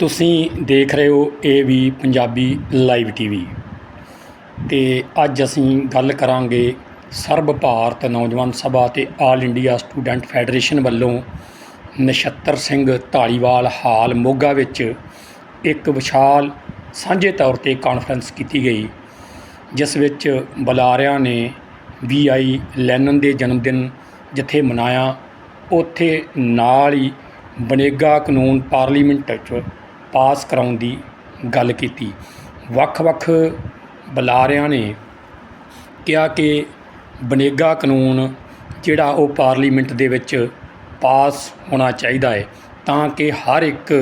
ਤੁਸੀਂ ਦੇਖ ਰਹੇ ਹੋ A V Punjabi live TV ਤੇ ਅੱਜ ਅਸੀਂ ਗੱਲ ਕਰਾਂਗੇ ਸਰਬ ਭਾਰਤ ਨੌਜਵਾਨ ਸਭਾ ਤੇ ਆਲ ਇੰਡੀਆ ਸਟੂਡੈਂਟ ਫੈਡਰੇਸ਼ਨ ਵੱਲੋਂ ਨਛੱਤਰ ਸਿੰਘ ਢਾਲੀਵਾਲ ਹਾਲ ਮੋਗਾ ਵਿੱਚ ਇੱਕ ਵਿਸ਼ਾਲ ਸਾਂਝੇ ਤੌਰ ਤੇ ਕਾਨਫਰੰਸ ਕੀਤੀ ਗਈ, ਜਿਸ ਵਿੱਚ ਬੁਲਾਰਿਆਂ ਨੇ ਵੀ ਆਈ ਲੈਨਨ ਦੇ ਜਨਮ ਦਿਨ ਜਿੱਥੇ ਮਨਾਇਆ, ਉੱਥੇ ਨਾਲ ਹੀ ਬਨੇਗਾ ਕਾਨੂੰਨ ਪਾਰਲੀਮੈਂਟ 'ਚ ਪਾਸ ਕਰਾਉਣ ਦੀ ਗੱਲ ਕੀਤੀ। ਵੱਖ-ਵੱਖ ਬੁਲਾਰਿਆਂ ਨੇ ਕਿਹਾ ਕਿ ਬਨੇਗਾ ਕਾਨੂੰਨ ਜਿਹੜਾ ਉਹ ਪਾਰਲੀਮੈਂਟ ਦੇ ਵਿੱਚ ਪਾਸ ਹੋਣਾ ਚਾਹੀਦਾ ਹੈ, ਤਾਂ ਕਿ ਹਰ ਇੱਕ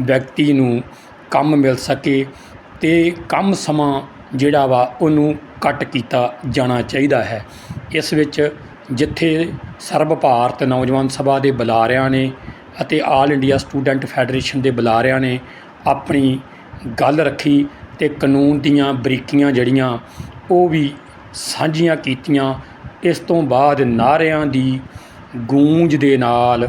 ਵਿਅਕਤੀ ਨੂੰ ਕੰਮ ਮਿਲ ਸਕੇ ਤੇ ਕੰਮ ਸਮਾਂ ਜਿਹੜਾ ਵਾ ਉਹਨੂੰ ਕੱਟ ਕੀਤਾ ਜਾਣਾ ਚਾਹੀਦਾ ਹੈ। ਇਸ ਵਿੱਚ ਜਿੱਥੇ ਸਰਬ ਭਾਰਤ ਨੌਜਵਾਨ ਸਭਾ ਦੇ ਬੁਲਾਰਿਆਂ ਨੇ ਅਤੇ ਆਲ ਇੰਡੀਆ ਸਟੂਡੈਂਟ ਫੈਡਰੇਸ਼ਨ ਦੇ ਬੁਲਾਰਿਆਂ ਨੇ ਆਪਣੀ ਗੱਲ ਰੱਖੀ ਅਤੇ ਕਾਨੂੰਨ ਦੀਆਂ ਬਰੀਕੀਆਂ ਜਿਹੜੀਆਂ ਉਹ ਵੀ ਸਾਂਝੀਆਂ ਕੀਤੀਆਂ। ਇਸ ਤੋਂ ਬਾਅਦ ਨਾਅਰਿਆਂ ਦੀ ਗੂੰਜ ਦੇ ਨਾਲ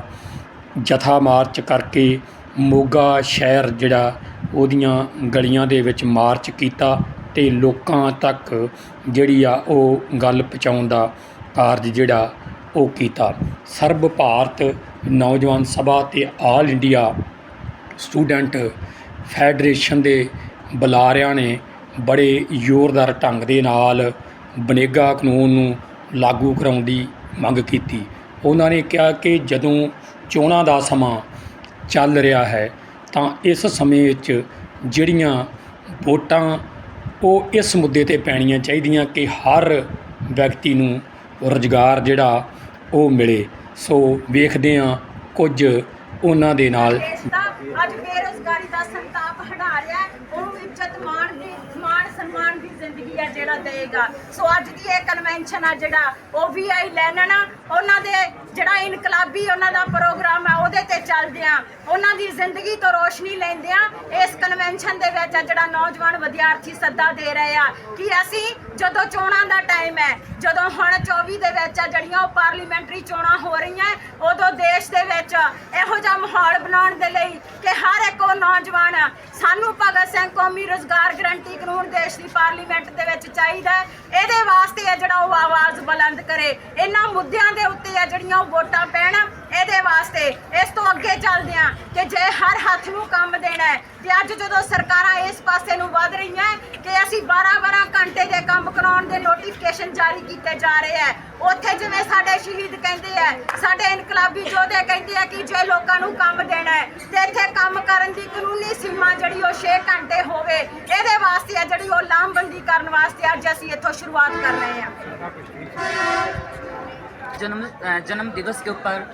ਜਥਾ ਮਾਰਚ ਕਰਕੇ ਮੋਗਾ ਸ਼ਹਿਰ ਜਿਹੜਾ ਉਹਦੀਆਂ ਗਲੀਆਂ ਦੇ ਵਿੱਚ ਮਾਰਚ ਕੀਤਾ ਤੇ ਲੋਕਾਂ ਤੱਕ ਜਿਹੜੀ ਆ ਉਹ ਗੱਲ ਪਹੁੰਚਾਉਣ ਦਾ ਕਾਰਜ ਜਿਹੜਾ ਉਹ ਕੀਤਾ। ਸਰਬ ਭਾਰਤ ਨੌਜਵਾਨ ਸਭਾ ਤੇ ਆਲ ਇੰਡੀਆ ਸਟੂਡੈਂਟ ਫੈਡਰੇਸ਼ਨ ਦੇ ਬੁਲਾਰਿਆਂ ਨੇ ਬੜੇ ਜ਼ੋਰਦਾਰ ਢੰਗ ਦੇ ਨਾਲ ਬਨੇਗਾ ਕਾਨੂੰਨ ਨੂੰ ਲਾਗੂ ਕਰਾਉਣ ਦੀ ਮੰਗ ਕੀਤੀ। ਉਹਨਾਂ ਨੇ ਕਿਹਾ ਕਿ ਜਦੋਂ ਚੋਣਾਂ ਦਾ ਸਮਾਂ ਚੱਲ ਰਿਹਾ ਹੈ, ਤਾਂ ਇਸ ਸਮੇਂ ਵਿੱਚ ਜਿਹੜੀਆਂ ਵੋਟਾਂ ਉਹ ਇਸ ਮੁੱਦੇ ਤੇ ਪੈਣੀਆਂ ਚਾਹੀਦੀਆਂ ਕਿ ਹਰ ਵਿਅਕਤੀ ਨੂੰ ਰੁਜ਼ਗਾਰ ਜਿਹੜਾ ਉਹ ਮਿਲੇ। ਸੋ ਵੇਖਦੇ ਹਾਂ ਕੁਝ ਉਹਨਾਂ ਦੇ ਨਾਲ। ਅੱਜ ਬੇਰੁਜ਼ਗਾਰੀ ਦਾ ਸੰਤਾਪ ਹਟਾ ਰਿਹਾ ਉਹਨੂੰ ਇੱਜ਼ਤ ਮਾਣ ਦੀ ਮਾਣ ਸਨਮਾਨ ਦੀ ਜ਼ਿੰਦਗੀ ਹੈ ਜਿਹੜਾ ਦੇਗਾ ਸੋ ਅੱਜ ਦੀ ਇਹ ਕਨਵੈਨਸ਼ਨ ਆ ਜਿਹੜਾ, ਉਹ ਵੀ ਆਈ ਲੈਣਨ ਉਹਨਾਂ ਦੇ ਜਿਹੜਾ ਇਨਕਲਾਬੀ ਉਹਨਾਂ ਦਾ ਪ੍ਰੋਗਰਾਮ ਆ, ਉਹਦੇ ਤੇ ਚੱਲਦੇ ਆ ਉਹਨਾਂ ਦੀ ਜ਼ਿੰਦਗੀ ਤੋਂ ਰੋਸ਼ਨੀ ਲੈਂਦੇ ਆ ਇਸ ਕਨਵੈਨਸ਼ਨ ਦੇ ਵਿੱਚ ਜਿਹੜਾ ਨੌਜਵਾਨ ਵਿਦਿਆਰਥੀ ਸੱਦਾ ਦੇ ਰਹੇ ਆ ਕਿ ਅਸੀਂ ਜਦੋਂ ਚੋਣਾਂ ਦਾ ਟਾਈਮ ਹੈ, ਜਦੋਂ ਹੁਣ 24 ਦੇ ਵਿੱਚ ਆ ਜਿਹੜੀਆਂ ਉਹ ਪਾਰਲੀਮੈਂਟਰੀ ਚੋਣਾਂ ਹੋ ਰਹੀਆਂ, ਉਦੋਂ ਦੇਸ਼ ਦੇ ਵਿੱਚ ਇਹੋ ਜਿਹਾ ਮਾਹੌਲ ਬਣਾਉਣ ਦੇ ਲਈ ਕਿ ਹਰ ਇੱਕ ਉਹ ਨੌਜਵਾਨ ਸਾਨੂੰ ਭਗਤ ਸਿੰਘ ਕੌਮੀ ਰੋਜ਼ਗਾਰ ਗਰੰਟੀ ਕਾਨੂੰਨ ਦੇਸ਼ ਦੀ ਪਾਰਲੀਮੈਂਟ ਦੇ ਵਿੱਚ ਚਾਹੀਦਾ ਇਹਦੇ ਵਾਸਤੇ ਆ ਜਿਹੜਾ ਉਹ ਆਵਾਜ਼ ਬੁਲੰਦ ਕਰੇ। ਇਹਨਾਂ ਮੁੱਦਿਆਂ ਦੇ ਉੱਤੇ ਆ ਜਿਹੜੀਆਂ ਉਹ ਵੋਟਾਂ ਪੈਣ ਇਹਦੇ ਵਾਸਤੇ ਇਸ ਤੋਂ ਅੱਗੇ ਚੱਲਦੇ ਆ ਕਿ ਜੇ ਹਰ ਹੱਥ ਨੂੰ ਕੰਮ ਦੇਣਾ ਹੈ ਤੇ ਅੱਜ ਜਦੋਂ ਸਰਕਾਰਾਂ ਇਸ ਪਾਸੇ ਨੂੰ ਵਧ ਰਹੀਆਂ ਕਿ ਅਸੀਂ 12-12 ਘੰਟੇ ਦੇ ਕੰਮ ਕਰਾਉਣ ਦੇ ਨੋਟੀਫਿਕੇਸ਼ਨ ਜਾਰੀ ਕੀਤੇ ਜਾ ਰਹੇ ਹੈ ਉੱਥੇ ਜਿਵੇਂ ਸਾਡੇ ਸ਼ਹੀਦ ਕਹਿੰਦੇ ਆ ਸਾਡੇ ਇਨਕਲਾਬੀ ਯੋਧੇ ਕਹਿੰਦੇ ਆ ਕਿ ਜੇ ਲੋਕਾਂ ਨੂੰ ਕੰਮ ਦੇਣਾ ਹੈ ਤੇ ਇੱਥੇ ਕੰਮ ਕਰਨ ਦੀ ਕਾਨੂੰਨੀ ਸੀਮਾ ਜਿਹੜੀ ਉਹ 6 ਘੰਟੇ ਹੋਵੇ ਇਹਦੇ ਵਾਸਤੇ ਆ ਜਿਹੜੀ ਉਹ ਲਾਮਬੰਦੀ ਕਰਨ ਵਾਸਤੇ ਅੱਜ ਅਸੀਂ ਇੱਥੋਂ ਸ਼ੁਰੂਆਤ कर रहे हैं जन्म अ, जन्म दिवस के ऊपर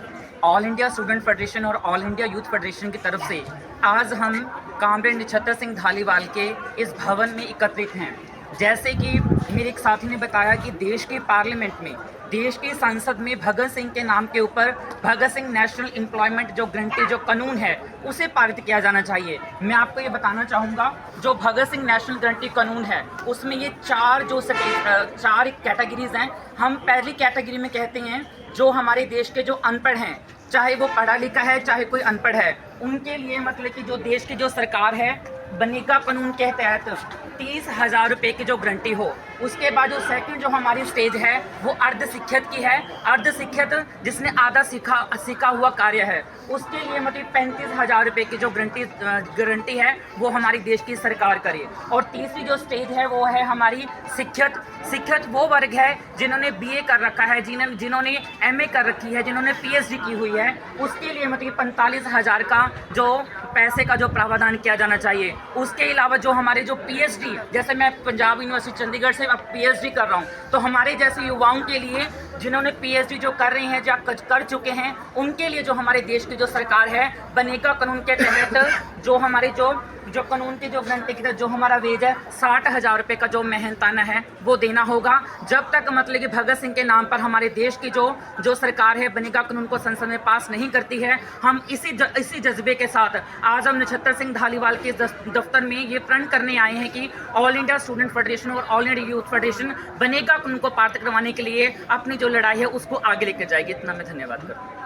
ऑल इंडिया स्टूडेंट फेडरेशन और ऑल इंडिया यूथ फेडरेशन की तरफ़ से आज हम कामरेड नक्षत्र सिंह धालीवाल के इस भवन में एकत्रित हैं। जैसे कि मेरे एक साथी ने बताया कि देश के पार्लियामेंट में देश की संसद में भगत सिंह के नाम के ऊपर भगत सिंह नेशनल एम्प्लॉयमेंट जो गारंटी जो कानून है, उसे पारित किया जाना चाहिए। मैं आपको ये बताना चाहूँगा, जो भगत सिंह नेशनल गारंटी कानून है, उसमें ये चार जो चार कैटेगरीज हैं। हम पहली कैटेगरी में कहते हैं, जो हमारे देश के जो अनपढ़ हैं, चाहे वो पढ़ा लिखा है, चाहे कोई अनपढ़ है, उनके लिए मतलब कि जो देश की जो सरकार है बनेगा कानून के तहत तीस हज़ार रुपए की जो गारंटी हो, उसके बाद जो सेकंड जो हमारी स्टेज है, वो अर्ध शिक्षित की है। अर्ध शिक्षित जिसने आधा सीखा सीखा हुआ कार्य है, उसके लिए मतलब पैंतीस हज़ार रुपए की जो गारंटी गारंटी है, वो हमारी देश की सरकार करे। और तीसरी जो स्टेज है, वो है हमारी शिक्षित। शिक्षित वो वर्ग है, जिन्होंने बीए कर रखा है जिन्होंने जिन्होंने एमए कर रखी है, जिन्होंने पीएचडी की हुई है, उसके लिए मतलब पैंतालीस हज़ार का जो पैसे का जो प्रावधान किया जाना चाहिए। उसके अलावा जो हमारे जो पीएचडी जैसे मैं पंजाब यूनिवर्सिटी चंडीगढ़ से अब पीएचडी कर रहा हूँ तो हमारे जैसे युवाओं के लिए जिन्होंने पीएचडी जो कर रहे हैं या कर चुके हैं उनके लिए जो हमारे देश की जो सरकार है बनेगा कानून के तहत जो हमारे जो जो कानून की जो गारंटी की जो हमारा वेज है साठ हज़ार रुपये का जो मेहनताना है वो देना होगा। जब तक मतलब कि भगत सिंह के नाम पर हमारे देश की जो जो सरकार है बनेगा कानून को संसद में पास नहीं करती है हम इसी ज, इसी जज्बे के साथ आज हम नक्षत्र सिंह धालीवाल के दफ्तर में ये प्रण करने आए हैं कि ऑल इंडिया स्टूडेंट फेडरेशन और ऑल इंडिया यूथ फेडरेशन बनेगा कानून को पारित करवाने के लिए अपनी जो लड़ाई है उसको आगे लेकर जाएगी इतना मैं धन्यवाद करूँ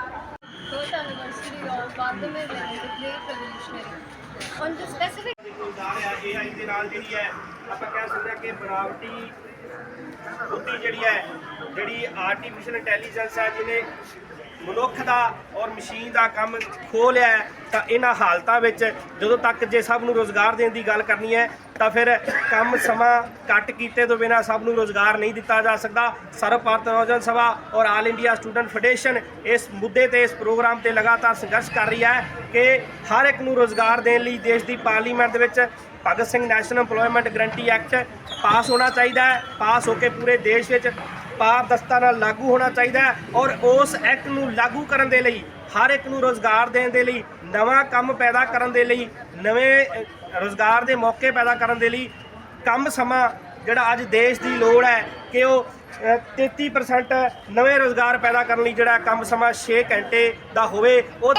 First anniversary of Bandhame Land, the great revolutionary. on the specific ਗੁਜ਼ਾਰ ਹੈ AI ਦੇ ਨਾਲ ਜਿਹੜੀ ਹੈ ਆਪਾਂ ਕਹਿ ਸਕਦੇ ਹਾਂ ਕਿ ਬਣਾਵਟੀ ਬੁੱਧੀ ਜਿਹੜੀ ਹੈ ਜਿਹੜੀ ਆਰਟੀਫੀਸ਼ੀਅਲ ਇੰਟੈਲੀਜੈਂਸ ਹੈ ਜਿਹਨੇ ਮਨੁੱਖ ਦਾ ਔਰ ਮਸ਼ੀਨ ਦਾ ਕੰਮ ਖੋਹ ਲਿਆ ਤਾਂ ਇਹਨਾਂ ਹਾਲਤਾਂ ਵਿੱਚ ਜਦੋਂ ਤੱਕ ਜੇ ਸਭ ਨੂੰ ਰੋਜ਼ਗਾਰ ਦੇਣ ਦੀ ਗੱਲ ਕਰਨੀ ਹੈ, ਤਾਂ ਫਿਰ ਕੰਮ ਸਮਾਂ ਕੱਟ ਕੀਤੇ ਤੋਂ ਬਿਨਾਂ ਸਭ ਨੂੰ ਰੋਜ਼ਗਾਰ ਨਹੀਂ ਦਿੱਤਾ ਜਾ ਸਕਦਾ। ਸਰਵ ਭਾਰਤ ਨੌਜਵਾਨ ਸਭਾ ਔਰ ਆਲ ਇੰਡੀਆ ਸਟੂਡੈਂਟ ਫੈਡਰੇਸ਼ਨ ਇਸ ਮੁੱਦੇ ਤੇ, ਇਸ ਪ੍ਰੋਗਰਾਮ ਤੇ ਲਗਾਤਾਰ ਸੰਘਰਸ਼ ਕਰ ਰਹੀ ਹੈ ਕਿ ਹਰ ਇੱਕ ਨੂੰ ਰੋਜ਼ਗਾਰ ਦੇਣ ਲਈ ਦੇਸ਼ ਦੀ ਪਾਰਲੀਮੈਂਟ ਦੇ ਵਿੱਚ Bhagat Singh national EMPLOYMENT guarantee act pass ਹੋਣਾ ਚਾਹੀਦਾ ਹੈ। ਪਾਸ ਹੋ ਕੇ ਪੂਰੇ ਦੇਸ਼ ਵਿੱਚ ਪਾਰਦਸਤਾ ਨਾਲ ਲਾਗੂ ਹੋਣਾ ਚਾਹੀਦਾ ਔਰ ਉਸ ਐਕਟ ਨੂੰ ਲਾਗੂ ਕਰਨ ਦੇ ਲਈ, ਹਰ ਇੱਕ ਨੂੰ ਰੋਜ਼ਗਾਰ ਦੇਣ ਦੇ ਲਈ, ਨਵਾਂ ਕੰਮ ਪੈਦਾ ਕਰਨ ਦੇ ਲਈ, ਨਵੇਂ ਰੋਜ਼ਗਾਰ ਦੇ ਮੌਕੇ ਪੈਦਾ ਕਰਨ ਦੇ ਲਈ ਕੰਮ ਸਮਾਂ ਜਿਹੜਾ ਅੱਜ ਦੇਸ਼ ਦੀ ਲੋੜ ਹੈ ਕਿ ਉਹ 33% ਨਵੇਂ ਰੋਜ਼ਗਾਰ ਪੈਦਾ ਕਰਨ ਲਈ ਜਿਹੜਾ ਕੰਮ ਸਮਾਂ 6 ਘੰਟੇ ਦਾ ਹੋਵੇ, ਉਹ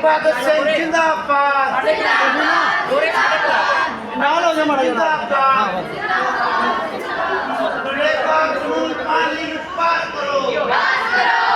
ਭਗਤ ਸਿੰਘ ਜਿੰਦਾਬਾਦ ਜਿੰਦਾਬਾਦ ਦੋਰੇ ਸਾਡੇ ਕੋਲ ਨਾਲ ਹੋ ਜਾ ਮੜਾ ਜਿੰਦਾਬਾਦ ਜਿੰਦਾਬਾਦ ਦੋਰੇ ਕਾਨੂੰਨ ਪਾਲੀ ਪਾਸ ਕਰੋ ਪਾਸ ਕਰੋ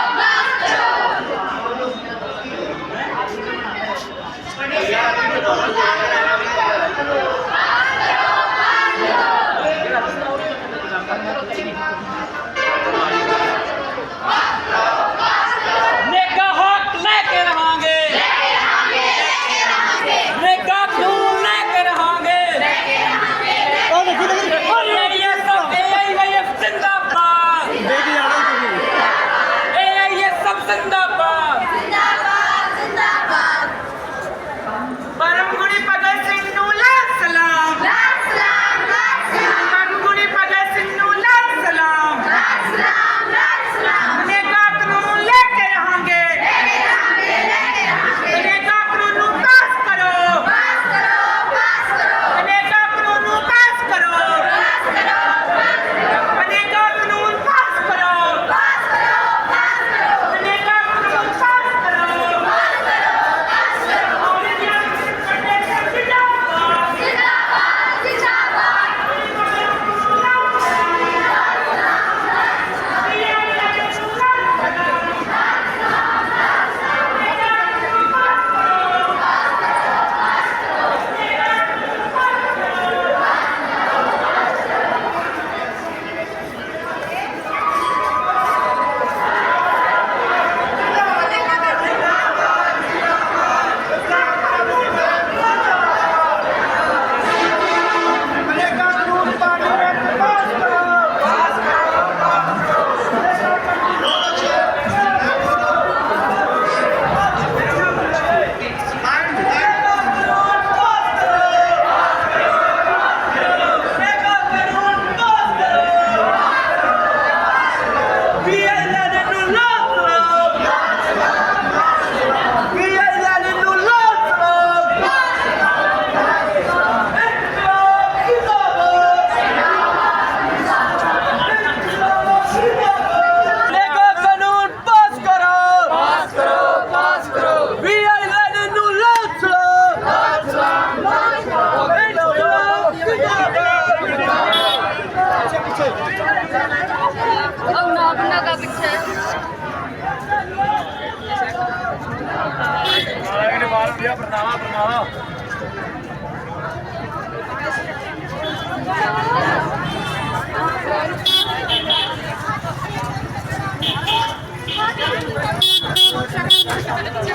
dog a picture.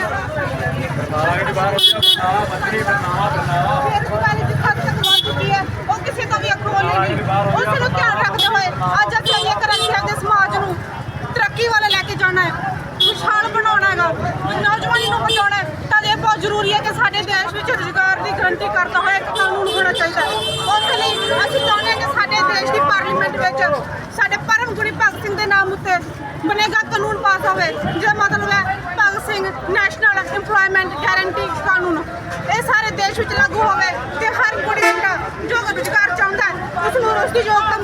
ਬਰਨਾਲਾ ਦੇ ਬਾਹਰ ਹੋ ਗਿਆ ਬਰਨਾਲਾ ਮੰਤਰੀ ਬਰਨਾਲਾ ਬਰਨਾਲਾ ਫਿਰ ਵਾਲੀ ਜਿੱਥਾ ਤੱਕ ਪਹੁੰਚ ਚੁੱਕੀ ਹੈ ਉਹ ਕਿਸੇ ਤੋਂ ਵੀ ਅੱਖੋਂ ਨਹੀਂ ਉਸ ਨੂੰ ਧਿਆਨ ਰੱਖਦੇ ਹੋਏ, ਅੱਜ ਅਸੀਂ ਇਹ ਕਰਾਂਗੇ ਸਮਾਜ ਨੂੰ ਤਰੱਕੀ ਵਾਲੇ ਲੈ ਕੇ ਜਾਣਾ ਹੈ। ਖੁਸ਼ਹਾਲ ਬਣਾਉਣਾ ਹੈਗਾ। ਨੌਜਵਾਨੀ ਨੂੰ ਬਚਾਉਣਾ ਹੈ। ਤਾਂ ਇਹ ਬਹੁਤ ਜ਼ਰੂਰੀ ਹੈ ਕਿ ਸਾਡੇ ਦੇਸ਼ ਵਿੱਚ ਰੁਜ਼ਗਾਰ ਦੀ ਗਰੰਟੀ ਕਰਦਾ ਹੋਇਆ ਇੱਕ ਕਾਨੂੰਨ ਹੋਣਾ ਚਾਹੀਦਾ ਹੈ। ਉਸ ਲਈ ਅਸੀਂ ਚਾਹੁੰਦੇ ਹਾਂ ਕਿ ਸਾਡੇ ਦੇਸ਼ ਦੀ ਪਾਰਲੀਮੈਂਟ ਵਿੱਚ ਸਾਡੇ ਪਰਮ ਗੁਣੀ ਭਗਤ ਸਿੰਘ ਦੇ ਨਾਮ ਉੱਤੇ ਬਣੇਗਾ ਕਾਨੂੰਨ ਪਾਸ ਹੋਵੇ। ਜੇ ਮਤਲਬ ਹੈ Bhagat Singh national employment guarantee ਕਾਨੂੰਨ। ਇਹ ਸਾਰੇ ਦੇਸ਼ ਵਿੱਚ ਲਾਗੂ ਹੋਵੇ ਤੇ ਹਰ ਕੁੜੀ ਜੋ ਰੁਜ਼ਗਾਰ ਚਾਹੁੰਦਾ ਹੈ, ਉਸ ਨੂੰ ਉਸ ਦੀ ਯੋਗਤਾ